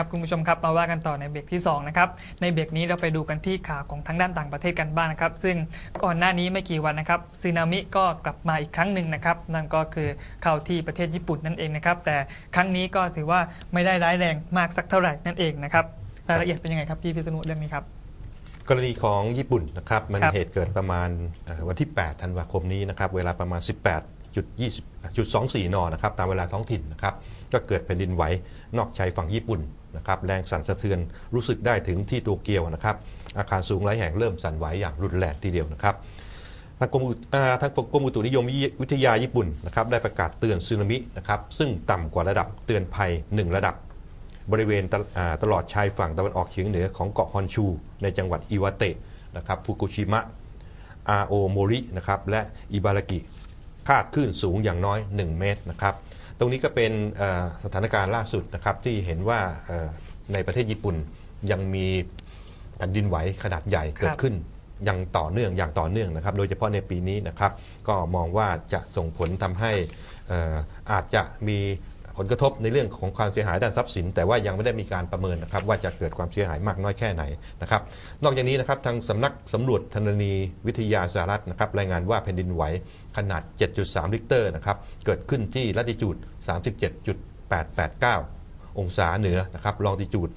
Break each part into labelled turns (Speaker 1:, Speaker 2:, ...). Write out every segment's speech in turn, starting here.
Speaker 1: ครับคุณผู้ชมครับมาว่ากันต่อในเบรกที่2นะครับในเบรกนี้เราไปดูกันที่ข่าวของทางด้านต่างประเทศกันบ้างนะครับซึ่งก่อนหน้านี้ไม่กี่วันนะครับสึนามิก็กลับมาอีกครั้งหนึ่งนะครับนั่นก็คือเข้าที่ประเทศญี่ปุ่นนั่นเองนะครับแต่ครั้งนี้ก็ถือว่าไม่ได้ร้ายแรงมากสักเท่าไหร่นั่นเองนะครับรายละเอียดเป็นยังไงครับพี่พิษณุเรื่องนี้ครับ
Speaker 2: กรณีของญี่ปุ่นนะครับมันเหตุเกิดประมาณวันที่ 8 ธันวาคมนี้นะครับเวลาประมาณ 18.20.24 นนะครับตามเวลาท้องถิ่นนะครับก็เกิดแผ่นดินไหวนอกชายฝั่งญี่ปุ่นนะครับแรงสั่นสะเทือนรู้สึกได้ถึงที่โตเกียวนะครับอาคารสูงหลายแห่งเริ่มสั่นไหวอย่างรุนแรงทีเดียวนะครับทางกรมอุอ่าทางกรมอุตุนิยมวิทยาญี่ปุ่นนะครับได้ประกาศเตือนสึนามินะครับซึ่งต่ำกว่าระดับเตือนภัย 1 ระดับ บริเวณตตลอดชายฝั่งตะวันออกเฉียงเหนือของเกาะฮอนชู ในจังหวัดอิวาเตะนะครับฟุกุชิมะอาโอโมรินะครับและอิบารากิ คาดคลื่นสูงอย่างน้อย 1 เมตรนะครับ ตรงนี้ก็เป็นเอ่อสถานการณ์ล่าสุดนะครับที่เห็นว่าเอ่อในประเทศญี่ปุ่นยังมีแผ่นดินไหวขนาดใหญ่เกิดขึ้นยังต่อเนื่องอย่างต่อเนื่องนะครับ โดยเฉพาะในปีนี้นะครับ ก็มองว่าจะส่งผลทำให้เอ่ออาจจะมี ผลกระทบในเรื่องของความเสียหายด้านทรัพย์สิน แต่ว่ายังไม่ได้มีการประเมินนะครับว่าจะเกิดความเสียหายมากน้อยแค่ไหนนะครับนอกจากนี้นะครับทางสำนักสำรวจธรณีวิทยาสหรัฐนะครับรายงานว่าแผ่นดินไหวขนาด 7.3ลิกเตอร์นะครับเกิดขึ้นที่ลัติจูด 37.889 องศาเหนือนะครับลองติจูด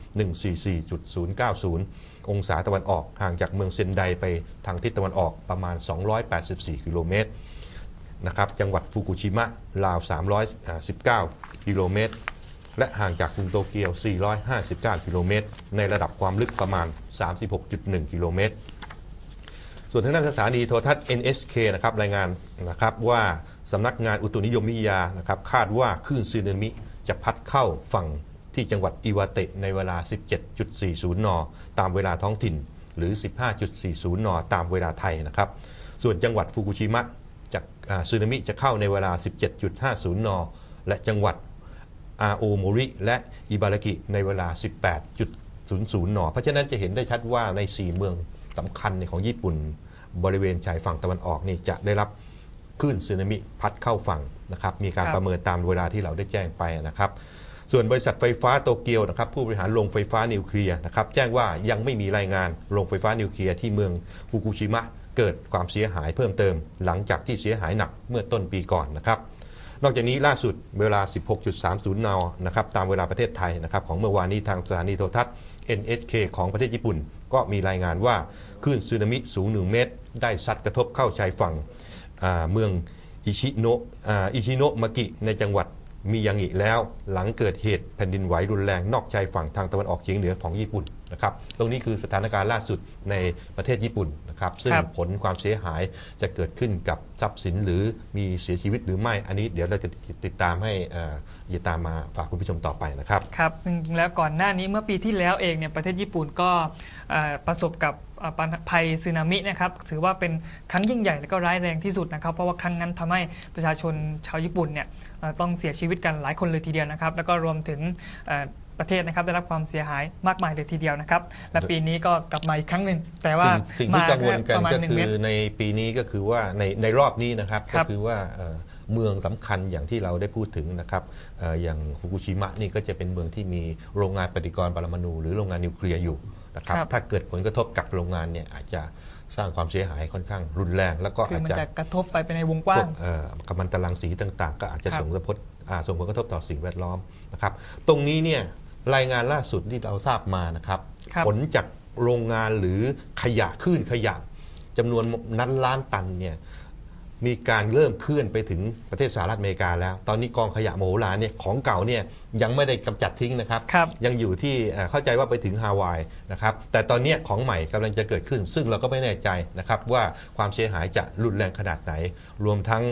Speaker 2: 144.090 องศาตะวันออกห่างจากเมืองเซนไดไปทางทิศตะวันออกประมาณ 284 กิโลเมตร นะครับจังหวัดฟุกุชิมะราว 319 กิโลเมตร และห่างจากกรุงโตเกียว 459 กิโลเมตร ในระดับความลึกประมาณ 36.1 กิโลเมตร ส่วนทางด้านสถานีโทรทัศน์ NSK นะครับรายงานนะครับว่าสำนักงานอุตุนิยมวิทยานะครับคาดว่าคลื่นสึนามิจะพัดเข้าฝั่งที่จังหวัดอิวาเตะในเวลา 17.40 น ตามเวลาท้องถิ่น หรือ 15.40 น ตามเวลาไทยนะครับ ส่วนจังหวัดฟุกุชิมะ จากสึนามิจะเข้าในเวลา 17.50 น และจังหวัดอาโอโมริและอิบารากิในเวลา 18.00 น เพราะฉะนั้นจะเห็นได้ชัดว่าใน 4 เมืองสำคัญในของญี่ปุ่น บริเวณชายฝั่งตะวันออกนี่จะได้รับคลื่นสึนามิพัดเข้าฝั่งนะครับมีการ
Speaker 1: ร
Speaker 2: ประเมินตามเวลาที่เราได้แจ้งไปนะครับ ส่วนบริษัทไฟฟ้าโตเกียวนะครับผู้บริหารโรงไฟฟ้านิวเคลียร์นะครับแจ้งว่ายังไม่มีรายงานโรงไฟฟ้านิวเคลียร์ที่เมืองฟุกุชิมะ เกิดความเสียหายเพิ่มเติม หลังจากที่เสียหายหนักเมื่อต้นปีก่อนนะครับ นอกจากนี้ล่าสุดเวลา 16.30 นนะครับตามเวลาประเทศไทยนะครับของเมื่อวานนี้ทางสถานีโทรทัศน์ NHK ของประเทศญี่ปุ่น ก็มีรายงานว่าคลื่นสึนามิสูง 1 เมตร ได้ซัดกระทบเข้าชายฝั่งเมืองอิชิโนะอิชิโนะมากิในจังหวัดมิยางิแล้ว หลังเกิดเหตุแผ่นดินไหวรุนแรงนอกชายฝั่งทางตะวันออกเฉียงเหนือของญี่ปุ่น นะครับตรงนี้คือสถานการณ์ล่าสุดในประเทศญี่ปุ่นนะครับ ซึ่ง
Speaker 1: ครับ
Speaker 2: ผลความเสียหายจะเกิดขึ้นกับทรัพย์สินหรือมีเสียชีวิตหรือไม่ อันนี้เดี๋ยวเราจะติดตามให้เอ่ออย่าตามมาฝากคุณผู้ชมต่อไปนะครับ
Speaker 1: ครับจริงๆแล้วก่อนหน้านี้เมื่อปีที่แล้วเองเนี่ยประเทศญี่ปุ่นก็เอ่อประสบกับเอ่อปัญหาภัยสึนามินะครับถือว่าเป็นครั้งยิ่งใหญ่และก็ร้ายแรงที่สุดนะครับ เพราะว่าครั้งนั้นทำให้ประชาชนชาวญี่ปุ่นเนี่ยเอ่อต้องเสียชีวิตกันหลายคนเลยทีเดียวนะครับ แล้วก็รวมถึงเอ่อ ประเทศนะครับได้รับความเสียหายมากมายเลยทีเดียวนะครับ และปีนี้ก็กลับมาอีกครั้งหนึ่งแต่ว่า
Speaker 2: สิ่งสิ่งที่
Speaker 1: มา
Speaker 2: กังวลกัน
Speaker 1: ประมาณ
Speaker 2: ก็
Speaker 1: หนึ่ง
Speaker 2: คื
Speaker 1: เม
Speaker 2: อ
Speaker 1: ตร
Speaker 2: ในปีนี้ก็คือว่าในในรอบนี้นะครับ
Speaker 1: ค
Speaker 2: ก็
Speaker 1: รับ
Speaker 2: คือว่าเอ่อเมืองสำคัญอย่างที่เราได้พูดถึงนะครับเอ่ออย่างฟุกุชิมะนี่ก็จะเป็นเมืองที่มีโรงงานปฏิกรณ์ปรมาณูหรือโรงงานนิวเคลียร์อยู่นะครับ
Speaker 1: ครับ
Speaker 2: ถ้าเกิดผลกระทบกับโรงงานเนี่ยอาจจะสร้างความเสียหายค่อนข้างรุนแรง แล้วก็
Speaker 1: คือ
Speaker 2: อาจ
Speaker 1: มัน
Speaker 2: จะ
Speaker 1: จะกระทบไปในวงกว้า
Speaker 2: พว
Speaker 1: ง
Speaker 2: กเอ่อกัมมันตรังสีต่าง ๆ ก็อาจจะ
Speaker 1: ครับ
Speaker 2: ส่งผลกระทบอ่าส่งผลกระทบต่อสิ่งแวดล้อมนะครับ ตรงนี้เนี่ย รายงานล่าสุดที่เราทราบมานะครับ
Speaker 1: ครับ
Speaker 2: ผลจากโรงงานหรือขยะคลื่นขยะจำนวนนั้นล้านตันเนี่ยมีการเริ่มเคลื่อนไปถึงประเทศสหรัฐอเมริกาแล้ว ตอนนี้กองขยะโมโหลานเนี่ยของเก่าเนี่ยยังไม่ได้กำจัดทิ้งนะครับ
Speaker 1: ครับ
Speaker 2: ยังอยู่ที่เอ่อเข้าใจว่าไปถึงฮาวายนะครับ แต่ตอนเนี้ยของใหม่กำลังจะเกิดขึ้น ซึ่งเราก็ไม่แน่ใจนะครับว่าความเสียหายจะรุนแรงขนาดไหน รวมทั้ง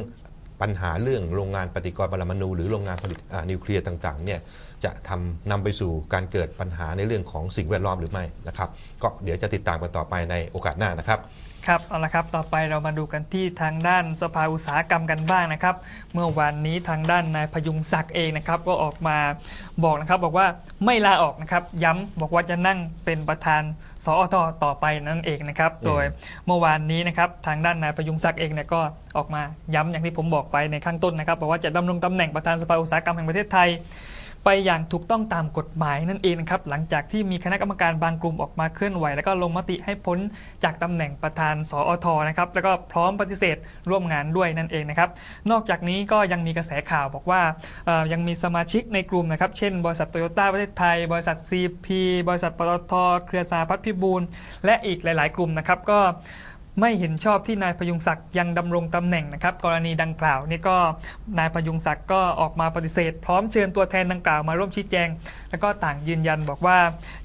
Speaker 2: ปัญหาเรื่องโรงงานปฏิกรณ์ปรมาณูหรือโรงงานผลิตอ่านิวเคลียร์ต่างๆเนี่ย จะทำนำไปสู่การเกิดปัญหาในเรื่องของสิ่งแวดล้อมหรือไม่นะครับ ก็เดี๋ยวจะติดตามกันต่อไปในโอกาสหน้านะครับ
Speaker 1: ครับเอาละครับต่อไปเรามาดูกันที่ทางด้านสภาอุตสาหกรรมกันบ้างนะครับ เมื่อวานนี้ทางด้านนายพยุงศักดิ์เองนะครับก็ออกมาบอกนะครับบอกว่าไม่ลาออกนะครับย้ำบอกว่าจะนั่งเป็นประธานสอทต่อไปนั่นเองนะครับโดยเมื่อวานนี้นะครับทางด้านนายพยุงศักดิ์เองเนี่ยก็ออกมาย้ำอย่างที่ผมบอกไปในข้างต้นนะครับบอกว่าจะดำรงตำแหน่งประธานสภาอุตสาหกรรมแห่งประเทศไทย ไปอย่างถูกต้องตามกฎหมายนั่นเองนะครับหลังจากที่มีคณะกรรมการบางกลุ่มออกมาเคลื่อนไหว แล้วก็ลงมติให้พ้นจากตำแหน่งประธานสอทนะครับแล้วก็พร้อมปฏิเสธร่วมงานด้วยนั่นเองนะครับนอกจากนี้ก็ยังมีกระแสข่าวบอกว่ายังมีสมาชิกในกลุ่มนะครับเช่น บริษัทโตโยต้าประเทศไทย บริษัท CP บริษัทปตทเครือสาพัฒน์พิบูลและอีกหลาย ๆ กลุ่มนะครับก็ ไม่เห็นชอบที่นายพยุงศักดิ์ยังดำรงตำแหน่งนะครับ กรณีดังกล่าวนี่ก็นายพยุงศักดิ์ก็ออกมาปฏิเสธ พร้อมเชิญตัวแทนดังกล่าวมาร่วมชี้แจง แล้วก็ต่างยืนยันบอกว่า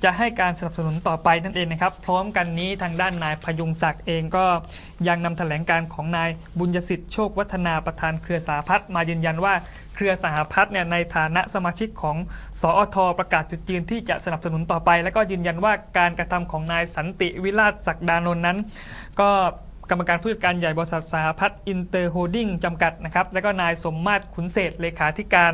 Speaker 1: จะให้การสนับสนุนต่อไปนั่นเองนะครับ พร้อมกันนี้ทางด้านนายพยุงศักดิ์เองก็ยังนำแถลงการของนายบุญยสิทธิ์โชควัฒนาประธานเครือสาพัฒน์มายืนยันว่า เครือสหพัฒน์เนี่ยในฐานะสมาชิกของสอทประกาศจุดยืนที่จะสนับสนุนต่อไป และก็ยืนยันว่าการกระทำของนายสันติวิราชศักดานนท์นั้น ก็ กรรมการผู้จัดการใหญ่บริษัทสหพัฒน์อินเตอร์โฮลดิ้งจำกัดนะครับแล้วก็นายสมมาตรขุนเศรษฐ์เลขาธิการ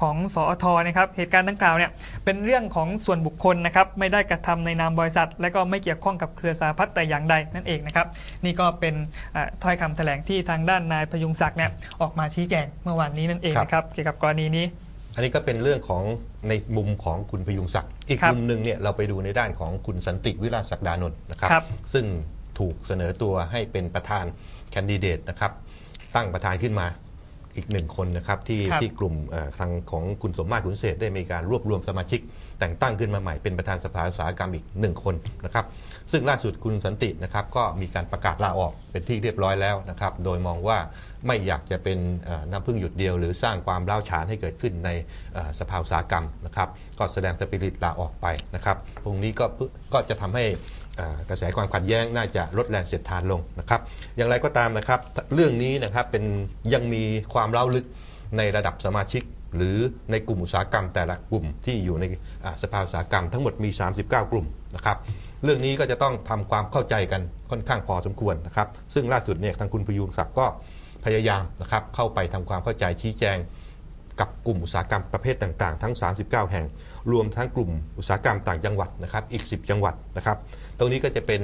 Speaker 1: ของสอทนะครับเหตุการณ์ดังกล่าวเนี่ยเป็นเรื่องของส่วนบุคคลนะครับไม่ได้กระทำในนามบริษัท และก็ไม่เกี่ยวข้องกับเครือสหพัฒน์แต่อย่างใดนั่นเองนะครับนี่ก็เป็นอ่าถ้อยคำแถลงที่ทางด้านนายพยุงศักดิ์เนี่ยออกมาชี้แจงเมื่อวานนี้นั่นเองนะครับเกี่ยวกับกรณีนี้
Speaker 2: อันนี้ก็เป็นเรื่องของในมุมของคุณพยุงศักดิ์อีก
Speaker 1: ครับ
Speaker 2: มุมหนึ่งเนี่ยเราไปดูในด้านของคุณสันติวิราชศักดานนท์นะครับ
Speaker 1: ครับ
Speaker 2: ซึ่ง ถูกเสนอตัวให้เป็นประธานแคนดิเดตนะครับตั้งประธานขึ้นมาอีกหนึ่งคนนะครับที่
Speaker 1: ครับ
Speaker 2: ที่กลุ่มเอ่อทางของคุณสมมาตรขุนเศรษฐ์ได้มีการรวบรวมสมาชิก แต่งตั้งขึ้นมาใหม่เป็นประธานสภาอุตสาหกรรมอีกหนึ่งคนนะครับซึ่งล่าสุดคุณสันตินะครับก็มีการประกาศลาออกเป็นที่เรียบร้อยแล้วนะครับโดยมองว่าไม่อยากจะเป็นเอ่อน้ำพึ่งหยุดเดียว หรือสร้างความร้าวฉานให้เกิดขึ้นในเอ่อสภาอุตสาหกรรมนะครับก็แสดงสปิริตลาออกไปนะครับตรงนี้ก็เพื่อก็จะทำให้อ่า กระแสความขัดแย้งน่าจะลดแรงเสียดทานลงนะครับ อย่างไรก็ตามนะครับ เรื่องนี้นะครับเป็นยังมีความเล่าลึกในระดับสมาชิก หรือในกลุ่มอุตสาหกรรมแต่ละกลุ่มที่อยู่ในสภาอุตสาหกรรมทั้งหมดมี 39 กลุ่มนะครับเรื่องนี้ก็จะต้องทำความเข้าใจกันค่อนข้างพอสมควรนะครับ ซึ่งล่าสุดเนี่ยทางคุณพยุงศักดิ์ก็พยายามนะครับเข้าไปทำความเข้าใจชี้แจง กับกลุ่มอุตสาหกรรมประเภทต่างๆ ทั้ง 39 แห่ง รวมทั้งกลุ่มอุตสาหกรรมต่างจังหวัดนะครับอีก 10 จังหวัดนะครับ ตรงนี้ก็จะเป็น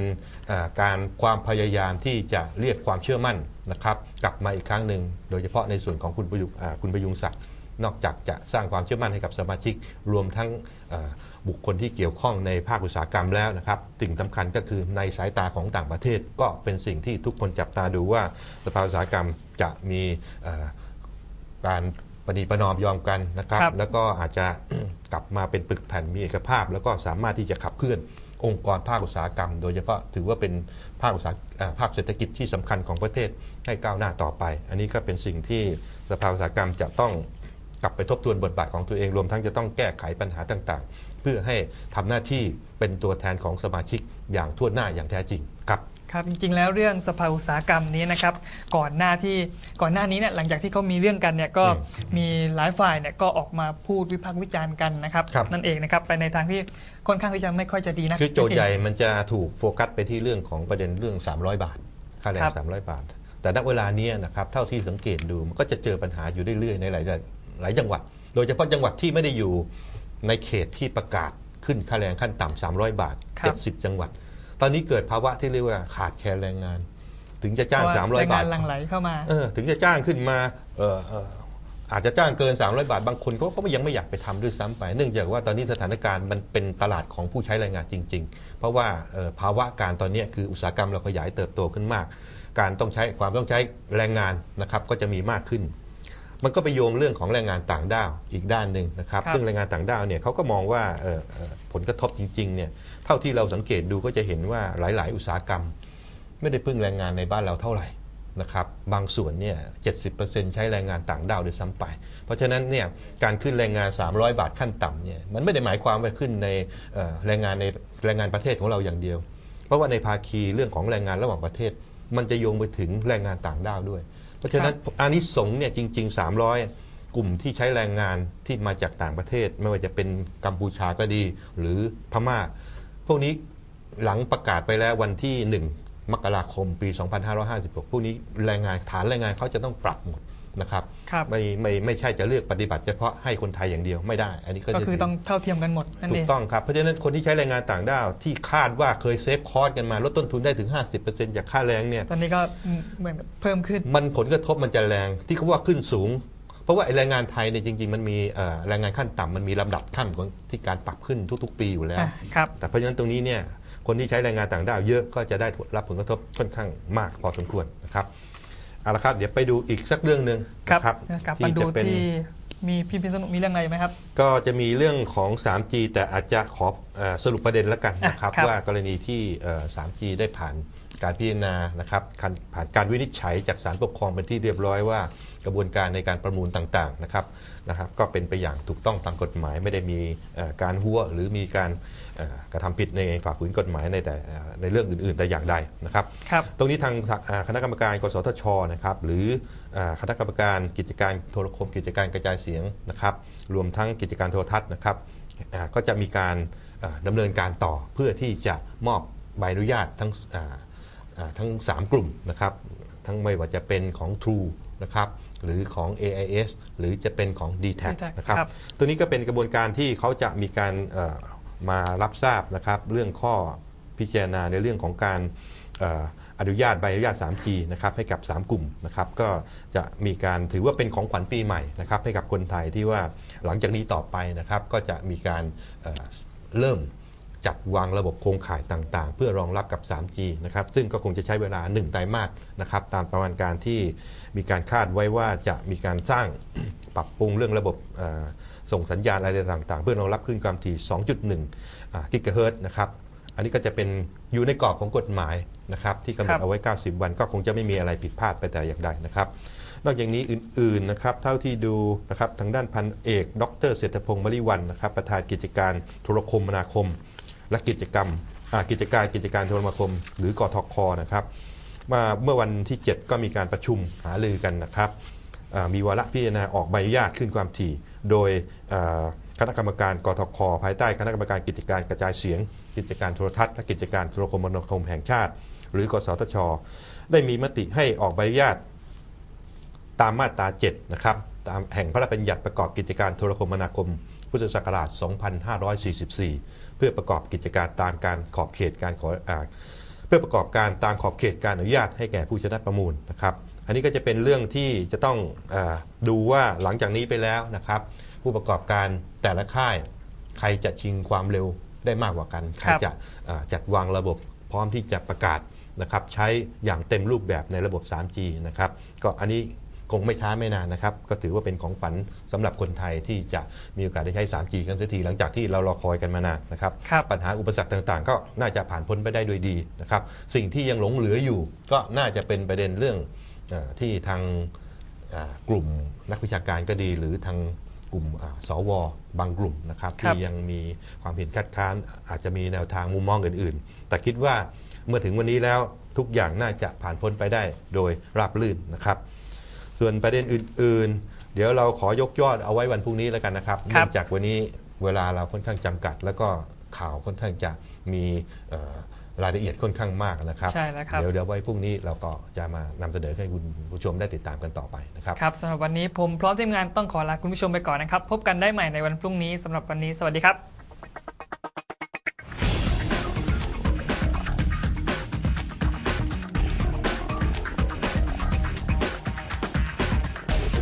Speaker 2: การความพยายามที่จะเรียกความเชื่อมั่นนะครับกลับมาอีกครั้งหนึ่งโดยเฉพาะในส่วนของคุณประยุคุณประยุงศักดิ์นอกจากจะสร้างความเชื่อมั่นให้กับสมาชิก รวมทั้งบุคคลที่เกี่ยวข้องในภาคอุตสาหกรรมแล้วนะครับสิ่งสำคัญก็คือในสายตาของต่างประเทศ ก็เป็นสิ่งที่ทุกคนจับตาดูว่าสภาอุตสาหกรรมจะมีการ ปณีประนอมยอมกันนะครับ
Speaker 1: ครับ
Speaker 2: แล้วก็อาจจะ กลับมาเป็นปึกแผ่นมีเอกภาพ แล้วก็สามารถที่จะขับเคลื่อนองค์กรภาคอุตสาหกรรม โดยเฉพาะถือว่าเป็นภาคอุตสาหเอ่อภาคเศรษฐกิจที่สำคัญของประเทศให้ก้าวหน้าต่อไป อันนี้ก็เป็นสิ่งที่สภาอุตสาหกรรมจะต้องกลับไปทบทวนบทบาทของตัวเองรวมทั้งจะต้องแก้ไขปัญหาต่างๆ เพื่อให้ทำหน้าที่เป็นตัวแทนของสมาชิก อย่างทั่วหน้าอย่างแท้จริงครับ
Speaker 1: ครับจริงๆแล้วเรื่องสภาอุตสาหกรรมนี้นะครับก่อนหน้าที่ก่อนหน้านี้เนี่ยหลังจากที่เขามีเรื่องกันเนี่ยก็
Speaker 2: อืม
Speaker 1: มีหลายฝ่ายเนี่ยก็ออกมาพูดวิพากษ์วิจารณ์กันนะครับ
Speaker 2: ครับ
Speaker 1: นั่นเองนะครับไปในทางที่ค่อนข้างที่จะไม่ค่อยจะดีนะ
Speaker 2: คือโจทย์ใหญ่มันจะถูกโฟกัสไปที่เรื่องของประเด็นเรื่อง 300 บาทค่าแรง
Speaker 1: ครับ
Speaker 2: 300 บาท แต่ณเวลาเนี้ยนะครับเท่าที่สังเกตดูมันก็จะเจอปัญหาอยู่เรื่อยๆในหลายหลายจังหวัด โดยเฉพาะจังหวัดที่ไม่ได้อยู่ในเขตที่ประกาศ ขึ้นค่าแรงขั้นต่ำ300 บาท
Speaker 1: ครับ
Speaker 2: 70 จังหวัด ตอนนี้เกิดภาวะที่เรียกว่าขาดแคลนแรงงาน ถึงจะจ้าง
Speaker 1: เพระว่แรง
Speaker 2: 300 บางาท
Speaker 1: นหลั่งไหลเข้ามา
Speaker 2: เออถึงจะจ้างขึ้นมาเออเอ่ออาจจะจ้างเกิน 300 บาท บางคนเขาก็ยังไม่อยากไปทำด้วยซ้ำไป เนื่องจากว่าตอนนี้สถานการณ์มันเป็นตลาดของผู้ใช้แรงงานจริง ๆ เพราะว่าเอ่อภาวะการตอนนี้คืออุตสาหกรรมเราขยายเติบโตขึ้นมาก การต้องใช้ความต้องใช้แรงงานนะครับก็จะมีมากขึ้น มันก็ไปโยงเรื่องของแรงงานต่างด้าวอีกด้านหนึ่งนะครับ
Speaker 1: ครับ
Speaker 2: ซึ่งแรงงานต่างด้าวเนี่ยเขาก็มองว่าเอ่อเอ่อผลกระทบจริงๆเนี่ยเท่าที่เราสังเกตดูก็จะเห็นว่าหลาย ๆ อุตสาหกรรม ไม่ได้พึ่งแรงงานในบ้านเราเท่าไหร่นะครับบางส่วนเนี่ย70%ใช้แรงงานต่างด้าวด้วยซ้ำไป เพราะฉะนั้นเนี่ยการขึ้นแรงงาน 300 บาทขั้นต่ำเนี่ยมันไม่ได้หมายความว่าขึ้นในเอ่อแรงงานในแรงงานประเทศของเราอย่างเดียว เพราะว่าในภาคีเรื่องของแรงงานระหว่างประเทศ มันจะโยงไปถึงแรงงานต่างด้าวด้วย เพราะฉะนั้นอานิสงส์เนี่ยจริง ๆ 300 กลุ่มที่ใช้แรงงานที่มาจากต่างประเทศ ไม่ว่าจะเป็นกัมพูชาก็ดี หรือพม่า พวกนี้หลังประกาศไปแล้ววันที่ 1 มกราคมปี 2556 พวกนี้แรงงานฐานแรงงานเขาจะต้องปรับหมด นะครับ
Speaker 1: ครับ
Speaker 2: ไม่ไม่ไม่ใช่จะเลือกปฏิบัติเฉพาะให้คนไทยอย่างเดียวไม่ได้ อันนี้ก็
Speaker 1: ก็
Speaker 2: จะ
Speaker 1: คือต้องเท่าเทียมกันหมดนั่น
Speaker 2: ถู
Speaker 1: เอกง
Speaker 2: ต้องครับ เพราะฉะนั้นคนที่ใช้แรงงานต่างด้าวที่คาดว่าเคยเซฟคอร์สกันมาลดต้นทุนได้ถึง 50%จากค่าแรงเนี่ย
Speaker 1: ตอนนี้ก็เหมือนเพิ่มขึ้น
Speaker 2: มันผลกระทบมันจะแรงที่เขาว่าขึ้นสูง เพราะว่าไอ้แรงงานไทยเนี่ยจริง ๆ มันมีเอ่อแรงงานขั้นต่ำมันมีลำดับขั้นของที่การปรับขึ้นทุก ๆ ปีอยู่แล้ว
Speaker 1: อะครับ
Speaker 2: แต่เพราะฉะนั้นตรงนี้เนี่ยคนที่ใช้แรงงานต่างด้าวเยอะก็จะได้รับผลกระทบค่อนข้างมากพอสมควรนะครับ เอาละครับ เดี๋ยวไปดูอีกสักเรื่องหนึ่ง
Speaker 1: ครับ
Speaker 2: นะครับ
Speaker 1: กลับมาดู
Speaker 2: จะเป็น
Speaker 1: ที่มีพี่พิษณุมีเรื่องอะไรไหมครับ
Speaker 2: ก็จะมีเรื่องของ 3G แต่อาจจะขอเอ่อสรุปประเด็นแล้วกันนะครับ
Speaker 1: อะครับ
Speaker 2: ว่ากรณีที่เอ่อ 3G ได้ผ่านการพิจารณานะครับการผ่านการวินิจฉัยจากศาลปกครองเป็นที่เรียบร้อยว่า กระบวนการในการประมูลต่างๆนะครับนะครับ ก็เป็นไปอย่างถูกต้องตามกฎหมาย ไม่ได้มีเอ่อการหัวหรือมีการเอ่อกระทำผิดในฝ่าฝืนกฎหมายในแต่เอ่อในเรื่องอื่นๆ แต่อย่างใดนะครับ
Speaker 1: ครับ
Speaker 2: ตรงนี้ทางอ่าคณะกรรมการ กสทชนะครับหรืออ่าคณะกรรมการกิจการโทรคมกิจการกระจายเสียงนะครับ รวมทั้งกิจการโทรทัศน์นะครับอ่าก็จะมีการอ่าดำเนินการต่อเพื่อที่จะมอบใบอนุญาตทั้งอ่าอ่าทั้ง 3 กลุ่มนะครับ ทั้งไม่ว่าจะเป็นของ True นะครับหรือของ AIS หรือจะเป็นของ d t แท
Speaker 1: d-TAC
Speaker 2: นะครับ
Speaker 1: ครับ
Speaker 2: ตัวนี้ก็เป็นกระบวนการที่เขาจะมีการเอ่อมารับทราบนะครับเรื่องข้อพิจารณาในเรื่องของการเอ่ออนุญาตใบอนุญาต 3G นะครับให้กับ 3 กลุ่มนะครับก็จะมีการถือว่าเป็นของขวัญปีใหม่นะครับให้กับคนไทยที่ว่าหลังจากนี้ต่อไปนะครับก็จะมีการเอ่อเริ่ม จัดวางระบบโครงข่ายต่างๆ เพื่อรองรับกับ 3G นะครับซึ่งก็คงจะใช้เวลา 1 ไตรมาสนะครับตามประมาณการที่มีการคาดไว้ว่าจะมีการสร้างปรับปรุงเรื่องระบบเอ่อส่งสัญญาณอะไรต่างๆ เพื่อรองรับขึ้นความถี่ 2.1 กิกะเฮิรตซ์นะครับอันนี้ก็จะเป็นอยู่ในกรอบของกฎหมายนะครับที่กำหน
Speaker 1: ครั
Speaker 2: ด
Speaker 1: บ
Speaker 2: เอาไว้ 90 วันก็คงจะไม่มีอะไรผิดพลาดไปแต่อย่างใดนะครับนอกจากนี้อื่นๆนะครับเท่าที่ดูนะครับทางด้านพันเอก ดรเศรษฐพงศ์มริวันนะครับประธานกิจการโทรคมนาคม และกิจกรรมกิจการกิจการโทรคม หรือกทคนะครับมาเมื่อวันที่ 7 ก็มีการประชุมหารือกันนะครับมีวาระพิจารณาออกใบอนุญาตขึ้นความถี่ โดยคณะกรรมการกทคภายใต้คณะกรรมการกิจการกระจายเสียง กิจการโทรทัศน์และกิจการโทรคมนาคมแห่งชาติ หรือกสทช ได้มีมติให้ออกใบอนุญาตตามมาตรา7นะครับตามแห่งพระราชบัญญัติประกอบกิจการโทรคมนาคม พุทธศักราช 2544 เพื่อประกอบกิจการตามการขอบเขตการขออาเพื่อประกอบการตามขอบเขตการอนุญาตให้แก่ผู้ชนะประมูลนะครับ อันนี้ก็จะเป็นเรื่องที่จะต้องอาดูว่าหลังจากนี้ไปแล้วนะครับ ผู้ประกอบการแต่ละค่าย ใครจะชิงความเร็วได้มากกว่ากันใครจะอ่าจัดวางระบบพร้อมที่จะประกาศนะครับใช้อย่างเต็มรูปแบบในระบบ 3G นะครับ ก็อันนี้ คงไม่ช้าไม่นานนะครับ ก็ถือว่าเป็นของฝันสำหรับคนไทยที่จะมีโอกาสได้ใช้ 3G กันสักทีหลังจากที่เรารอคอยกันมานานนะครับ
Speaker 1: ครับ
Speaker 2: ปัญหาอุปสรรคต่างๆ ก็น่าจะผ่านพ้นไปได้ด้วยดีนะครับ สิ่งที่ยังหลงเหลืออยู่ ก็น่าจะเป็นประเด็นเรื่องเออที่ทางอ่ากลุ่มนักวิชาการก็ดีหรือทางกลุ่มอ่าสวบางกลุ่มนะครับ
Speaker 1: ครับ
Speaker 2: ที่ยังมีความเห็นคัดค้านอาจจะมีแนวทางมุมมองอื่นๆ แต่คิดว่าเมื่อถึงวันนี้แล้วทุกอย่างน่าจะผ่านพ้นไปได้โดยราบรื่นนะครับ ส่วนประเด็นอื่น ๆ เดี๋ยวเราขอยกยอดเอาไว้วันพรุ่งนี้แล้วกันนะครับ
Speaker 1: ครับ
Speaker 2: เนื่องจากวันนี้เวลาเราค่อนข้างจำกัด แล้วก็ข่าวค่อนข้างจะมีเอ่อรายละเอียดค่อนข้างมากนะครับ
Speaker 1: ใช่แล้วครับ
Speaker 2: เดี๋ยวเดี๋ยวไว้พรุ่งนี้เราก็จะมานำเสนอให้คุณผู้ชมได้ติดตามกันต่อไปนะครับ
Speaker 1: ครับสำหรับวันนี้ผมพร้อมทีมงานต้องขอลาคุณผู้ชมไปก่อนนะครับ พบกันได้ใหม่ในวันพรุ่งนี้สำหรับวันนี้ สวัสดีครับ